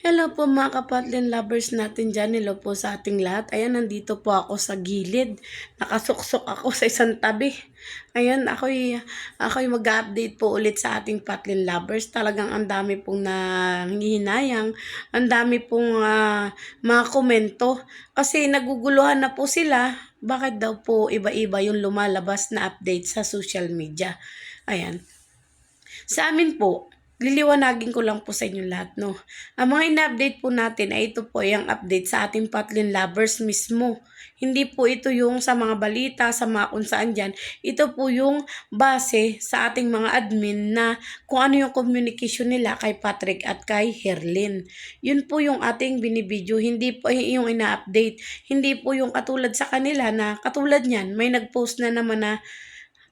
Hello po mga kapatlin lovers natin dyan. Hello po sa ating lahat. Ayan, nandito po ako sa gilid. Nakasuksok ako sa isang tabi. Ayan, ako'y, ako'y mag-update po ulit sa ating patlin lovers. Talagang ang dami pong nangihinayang. Ang dami pong ah, mga komento. Kasi naguguluhan na po sila. Bakit daw po iba-iba yung lumalabas na update sa social media? Ayan. Sa amin po, liliwanagin ko lang po sa inyo lahat, no? Ang mga ina-update po natin ay ito po yung update sa ating Patlin lovers mismo. Hindi po ito yung sa mga balita, sa mga kung saan dyan. Ito po yung base sa ating mga admin na kung ano yung communication nila kay Patrick at kay Herlin. Yun po yung ating binibidyo. Hindi po yung ina-update. Hindi po yung katulad sa kanila na katulad niyan, may nag-post na naman na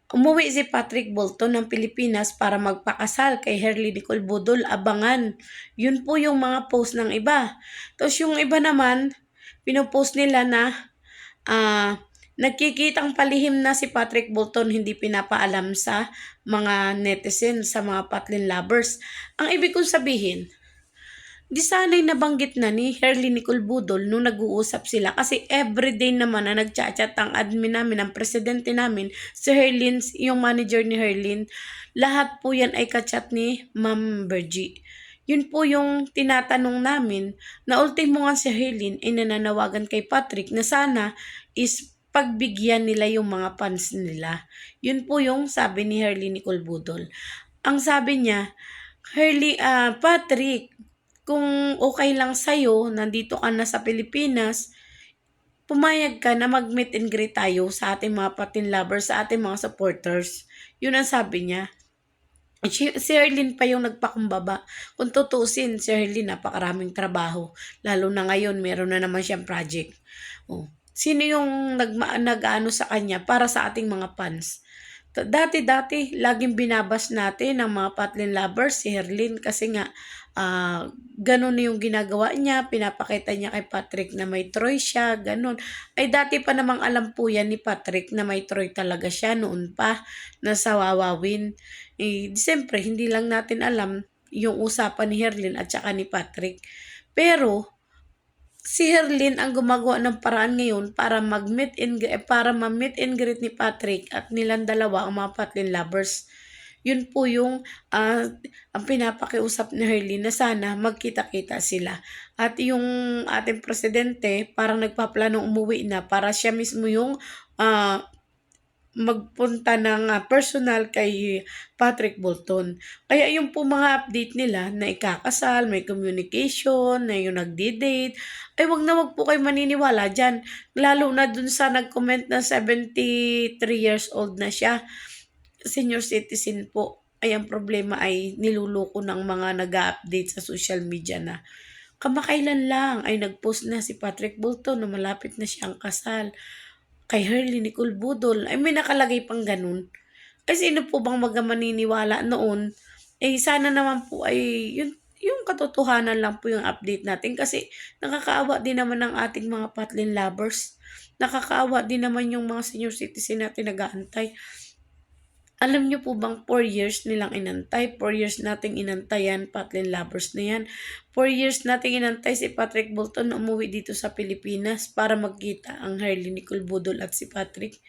Umuwi si Patrick Bolton ng Pilipinas para magpakasal kay Herly Nicole Budol. Abangan. Yun po yung mga post ng iba. Tapos yung iba naman, pinopost nila na ah nagkikitang palihim na si Patrick Bolton hindi pinapaalam sa mga netizens, sa mga patlin lovers. Ang ibig kong sabihin, Di sana'y nabanggit na ni Herly Nicole Budol nung nag-uusap sila kasi everyday naman na nagchat-chat ang admin namin, ang presidente namin, si Herlin, yung manager ni Herlin, lahat po yan ay kachat ni Ma'am Bergie. Yun po yung tinatanong namin na ultimo nga si Herlin ay nananawagan kay Patrick na sana is pagbigyan nila yung mga fans nila. Yun po yung sabi ni Herly Nicole Budol. Ang sabi niya, Herly, ah Patrick, kung okay lang sa'yo, nandito ka na sa Pilipinas, pumayag ka na mag-meet and greet tayo sa ating mga patin lovers, sa ating mga supporters. Yun ang sabi niya. Si, si Erlyn pa yung nagpakumbaba. Kung tutusin, si Erlyn napakaraming trabaho. Lalo na ngayon, meron na naman siyang project. Oh. Sino yung nag, nag-ano sa kanya para sa ating mga fans? Dati-dati, laging binabas natin ng mga patlin lovers si Herlin kasi nga uh, ganun yung ginagawa niya, pinapakita niya kay Patrick na may Troy siya, ganun. Ay dati pa namang alam po yan ni Patrick na may Troy talaga siya noon pa na sa Wawawin. Eh, siyempre, hindi lang natin alam yung usapan ni Herlin at saka ni Patrick. Pero, si Herlin ang gumagawa ng paraan ngayon para mag-meet and eh, para ma-meet and greet ni Patrick at nilang dalawa ang mga Patlin lovers. Yun po yung uh, ang pinapakiusap ni Herlin na sana magkita-kita sila. At yung ating presidente parang nagpaplano umuwi na para siya mismo yung uh, magpunta ng uh, personal kay Patrick Bolton. Kaya yung po mga update nila na ikakasal, may communication, na yung nagdi-date, ay wag na wag po kayo maniniwala dyan. Lalo na dun sa nag-comment na 73 years old na siya. Senior citizen po. Ay ang problema ay niluloko ng mga nag-update sa social media na kamakailan lang ay nag-post na si Patrick Bolton na malapit na siyang kasal kay Herly Nicole Budol, ay may nakalagay pang ganun. Ay sino po bang magamaniniwala noon? Eh sana naman po ay yun, yung katotohanan lang po yung update natin kasi nakakaawa din naman ng ating mga patlin lovers. Nakakaawa din naman yung mga senior citizen natin nag-aantay. Alam niyo po bang 4 years nilang inantay? 4 years nating inantayan, Patlin lovers na yan. 4 years nating inantay si Patrick Bolton na umuwi dito sa Pilipinas para magkita ang Harley Nicole Budol at si Patrick.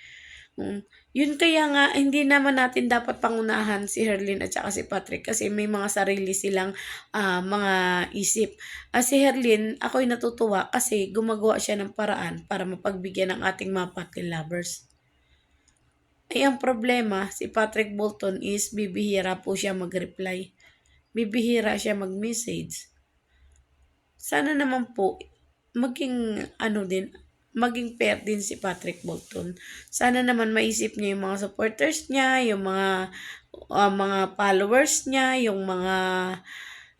Um, yun kaya nga, hindi naman natin dapat pangunahan si Herlin at saka si Patrick kasi may mga sarili silang uh, mga isip. Uh, si Herlin, ako'y natutuwa kasi gumagawa siya ng paraan para mapagbigyan ng ating mga Patlin lovers. Ay ang problema, si Patrick Bolton is bibihira po siya mag-reply. Bibihira siya mag-message. Sana naman po, maging ano din, maging fair din si Patrick Bolton. Sana naman maisip niya yung mga supporters niya, yung mga uh, mga followers niya, yung mga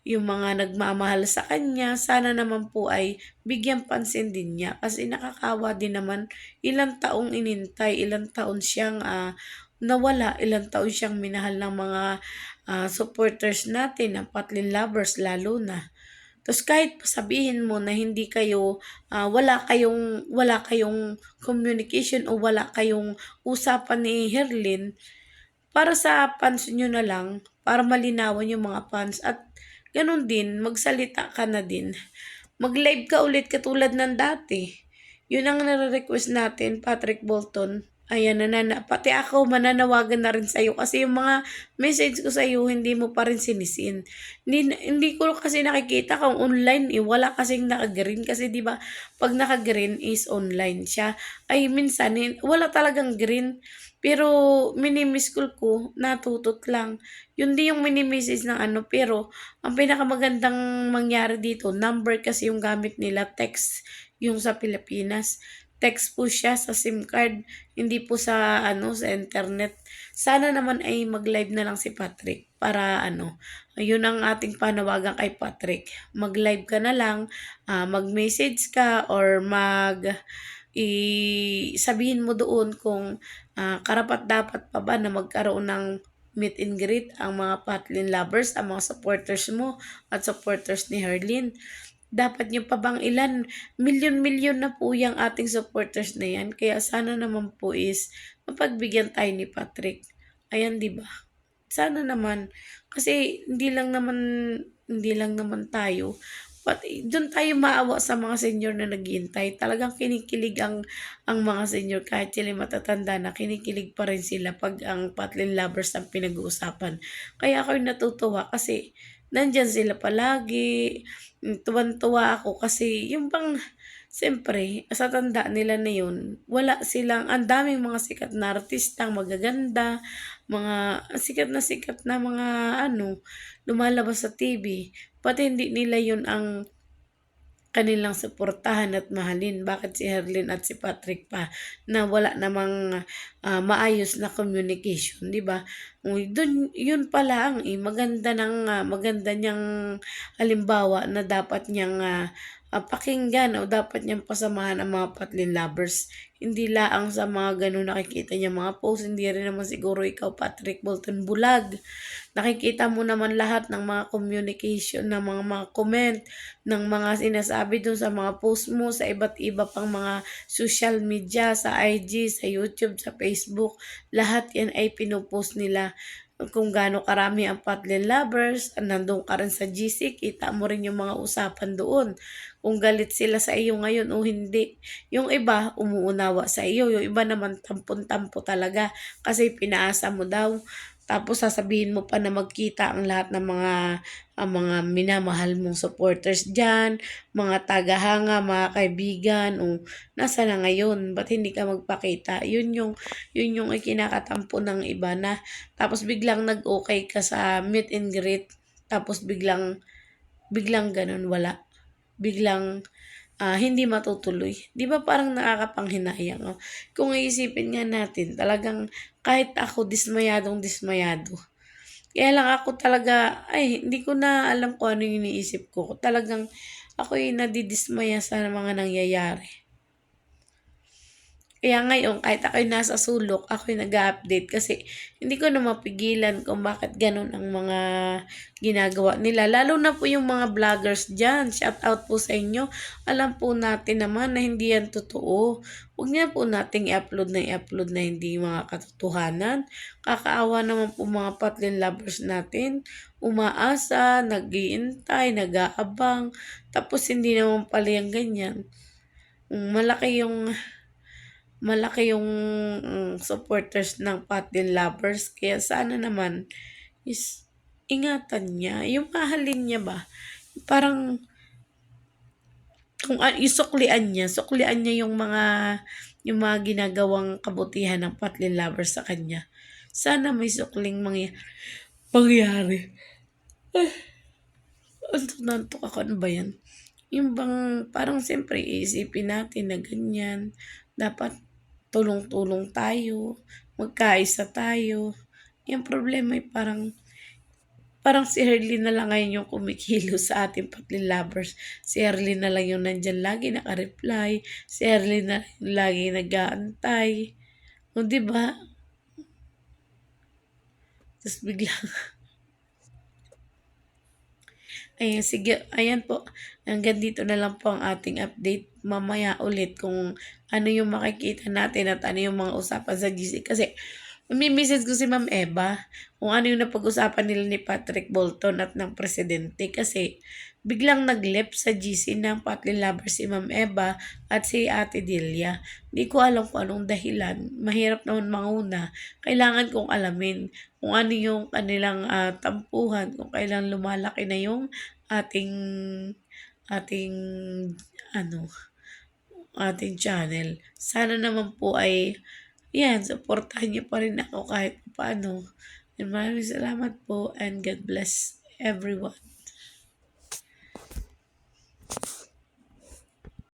yung mga nagmamahal sa kanya, sana naman po ay bigyan pansin din niya kasi nakakawa din naman ilang taong inintay, ilang taon siyang uh, nawala, ilang taon siyang minahal ng mga uh, supporters natin, ng Patlin lovers lalo na. Tapos kahit sabihin mo na hindi kayo uh, wala kayong wala kayong communication o wala kayong usapan ni Herlin para sa fans nyo na lang para malinawan yung mga fans at ganun din, magsalita ka na din. Mag-live ka ulit katulad ng dati. Yun ang nare-request natin, Patrick Bolton. Ayan, nanana, pati ako mananawagan na rin sa'yo kasi yung mga message ko sa'yo, hindi mo pa rin sinisin. Hindi, hindi ko kasi nakikita kung online eh. Wala kasing naka-green kasi di ba pag naka-green is online siya. Ay minsan, eh, wala talagang green. Pero minimiss call ko, natutot lang. Yun din yung minimiss ng ano. Pero ang pinakamagandang mangyari dito, number kasi yung gamit nila, text yung sa Pilipinas text po siya sa SIM card, hindi po sa ano sa internet. Sana naman ay mag-live na lang si Patrick para ano, ayun ang ating panawagan kay Patrick. Mag-live ka na lang, uh, mag-message ka or mag i sabihin mo doon kung uh, karapat dapat pa ba na magkaroon ng meet and greet ang mga Patlin lovers, ang mga supporters mo at supporters ni Herlin dapat nyo pa bang ilan, milyon-milyon na po yung ating supporters na yan. Kaya sana naman po is mapagbigyan tayo ni Patrick. Ayan, di ba? Sana naman. Kasi hindi lang naman, hindi lang naman tayo. But doon tayo maawa sa mga senior na naghihintay. Talagang kinikilig ang, ang mga senior kahit sila matatanda na kinikilig pa rin sila pag ang Patlin lovers ang pinag-uusapan. Kaya ako natutuwa kasi nandyan sila palagi. Tuwan-tuwa ako kasi yung bang, siyempre, sa tanda nila na yun, wala silang, ang daming mga sikat na artistang magaganda, mga sikat na sikat na mga ano, lumalabas sa TV. Pati hindi nila yun ang kanilang suportahan at mahalin. Bakit si Herlin at si Patrick pa na wala namang uh, maayos na communication, 'di ba? Doon yun pa lang eh, maganda ng uh, maganda niyang halimbawa na dapat niyang uh, uh, pakinggan o dapat niyang pasamahan ang mga patlin lovers. Hindi laang sa mga ganun nakikita niya mga post, hindi rin naman siguro ikaw Patrick Bolton bulag. Nakikita mo naman lahat ng mga communication, ng mga, mga comment, ng mga sinasabi dun sa mga post mo, sa iba't iba pang mga social media, sa IG, sa YouTube, sa Facebook. Lahat yan ay pinupost nila kung gaano karami ang Patlin lovers, nandun ka rin sa GC, kita mo rin yung mga usapan doon. Kung galit sila sa iyo ngayon o hindi. Yung iba, umuunawa sa iyo. Yung iba naman, tampon-tampo talaga. Kasi pinaasa mo daw. Tapos sasabihin mo pa na magkita ang lahat ng mga ang mga minamahal mong supporters diyan, mga tagahanga, mga kaibigan, o nasa na ngayon, ba't hindi ka magpakita? Yun yung yun yung ikinakatampo ng iba na tapos biglang nag-okay ka sa meet and greet, tapos biglang biglang ganun wala. Biglang uh, hindi matutuloy. 'Di ba parang nakakapanghinayang? Oh? Kung iisipin nga natin, talagang kahit ako dismayadong dismayado. Kaya lang ako talaga, ay, hindi ko na alam kung ano yung iniisip ko. Talagang ako ay nadidismaya sa mga nangyayari. Kaya ngayon, kahit ako'y nasa sulok, ako'y nag-update kasi hindi ko na mapigilan kung bakit ganun ang mga ginagawa nila. Lalo na po yung mga vloggers dyan. Shout out po sa inyo. Alam po natin naman na hindi yan totoo. Huwag niya po nating i-upload na i-upload na hindi mga katotohanan. Kakaawa naman po mga patlin lovers natin. Umaasa, nag-iintay, nag-aabang. Tapos hindi naman pala yung ganyan. Malaki yung malaki yung um, supporters ng Patin Lovers. Kaya sana naman is ingatan niya. Yung mahalin niya ba? Parang kung uh, isuklian niya, suklian niya yung mga yung mga ginagawang kabutihan ng Patlin Lovers sa kanya. Sana may sukling mangyari. mangyari. Eh, nantok ako, ano ba yan? Yung bang, parang siyempre, iisipin natin na ganyan. Dapat tulong-tulong tayo, magkaisa tayo. Yung problema ay parang parang si Herlin na lang ngayon yung kumikilo sa ating patlin lovers. Si Herlin na lang yung nandyan lagi naka-reply. Si Herlin na lang lagi nag-aantay. O, diba? Tapos biglang Ayan, sige, ayan po. Hanggang dito na lang po ang ating update. Mamaya ulit kung ano yung makikita natin at ano yung mga usapan sa GC. Kasi Nami-message ko si Ma'am Eva kung ano yung napag-usapan nila ni Patrick Bolton at ng presidente kasi biglang nag-left sa GC ng Patlin Lover si Ma'am Eva at si Ate Delia. Hindi ko alam kung anong dahilan. Mahirap naman manguna. Kailangan kong alamin kung ano yung kanilang ah, tampuhan, kung kailan lumalaki na yung ating ating ano ating channel. Sana naman po ay yan, supportahan niyo pa rin ako kahit paano. And maraming salamat po and God bless everyone.